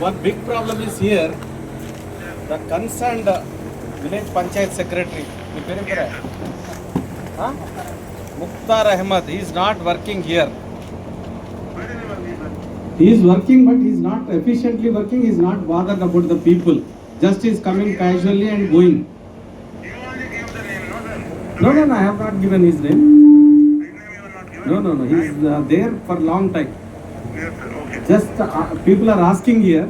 One big problem is here, the concerned village panchayat secretary, huh? Mukhtar Ahmad, he is not working here. He is working but he is not efficiently working, he is not bothered about the people. Just is coming casually and going. No, no, no, I have not given his name. No, no, no, he is uh, there for long time. People are asking here.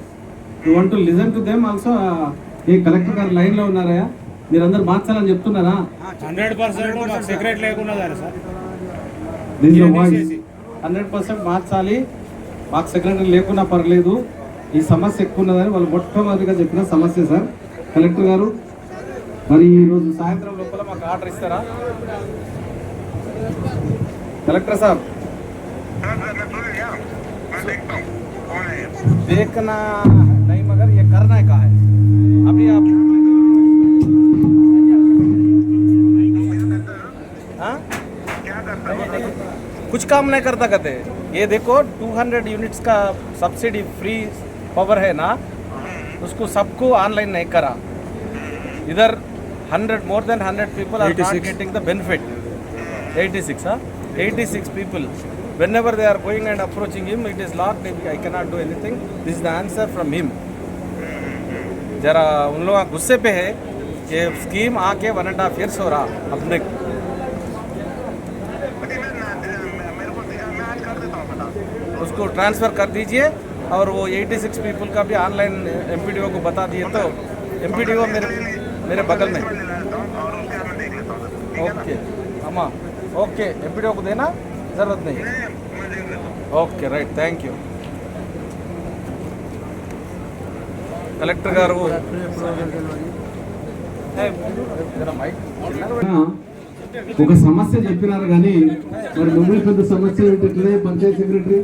You want to listen to them also. Uh, ఏ collector గారు లైన్లో ఉన్నారా? మీరందరూ మార్చాలని చెప్తున్నారా? Hundred percent secret లేకుండా sir. Hundred percent మార్చాలి. మాకు సెక్రటరీ లేకున్నా పర్లేదు. ఈ సమస్య ఎక్కువ ఉన్నదని వాళ్ళు మొట్టమొదటిగా చెప్పిన సమస్య సార్. కలెక్టర్ గారు మరి ఈ రోజు సాయంత్రం లోపల మాకు ఆర్డర్ ఇస్తారా? కలెక్టర్ సార్ देखना नहीं मगर ये करना का है अभी आप हाँ? क्या करता है कुछ काम नहीं करता कहते। ये देखो 200 यूनिट्स का सब्सिडी फ्री पावर है ना? उसको सबको ऑनलाइन नहीं करा। इधर 100 more than 100 people are not getting the benefit 86 huh? 86 people. Whenever they are going and approaching him, it is locked i cannot do anything. This is the answer from him. जरा उन लोग गुस्से पे है कि स्कीम आके one and half years हो रहा अपने उसको ट्रांसफ़र कर दीजिए और वो 86 पीपल का भी ऑनलाइन एमपीडीओ को बता दिए तो एमपीडीओ मेरे मेरे बगल में? ओके अम्मा ओके एम को देना। జరుగుతున్నాయి. Okay right thank you. Collector గారు. ఒక సమస్య చెప్పినారు కానీ మరి మమ్మల్ని పెద్ద సమస్య ఏంటంటే పంచాయత్ సెక్రటరీ?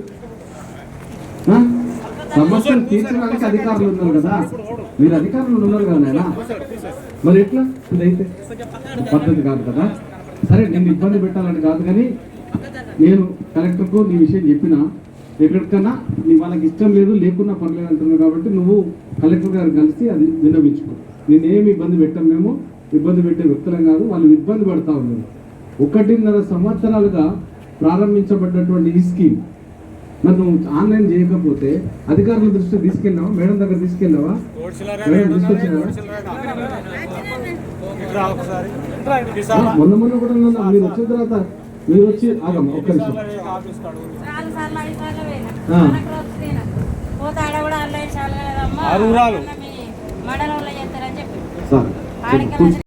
సమస్యలు తీర్చడానికి అధికారులు ఉన్నారు కదా. మీరు అధికారులు ఉన్నారు కదా మరి ఎట్లా? ఇదైతే పద్ధతి కాదు కదా. సరే నేను ఇబ్బంది పెట్టాలని కాదు కానీ నేను కలెక్టర్కు నీ విషయం చెప్పిన ఎక్కడికన్నా నీ వాళ్ళకి ఇష్టం లేదు లేకున్నా పర్లేదు అంటున్నావు కాబట్టి నువ్వు కలెక్టర్ గారు కలిసి అది విన్నవించుకో. నేనేమి ఇబ్బంది పెట్టాం మేము ఇబ్బంది పెట్టే వ్యక్తులం కాదు వాళ్ళు ఇబ్బంది పడతా ఉన్నారు. ఒకటిన్నర సంవత్సరాలుగా ప్రారంభించబడ్డటువంటి ఈ స్కీమ్. మరి నువ్వు ఆన్లైన్ చేయకపోతే అధికారుల దృష్టికి తీసుకెళ్ళావా? మేడం దగ్గర తీసుకెళ్ళావా? మేడం ఒకసారి మొన్న మొన్న కూడా మీరు వచ్చిన తర్వాత మీరు వచ్చి ఆగమ్మ ఒక్క నిమిషం. ఆరుగురాలు. చేస్తారని చెప్పి.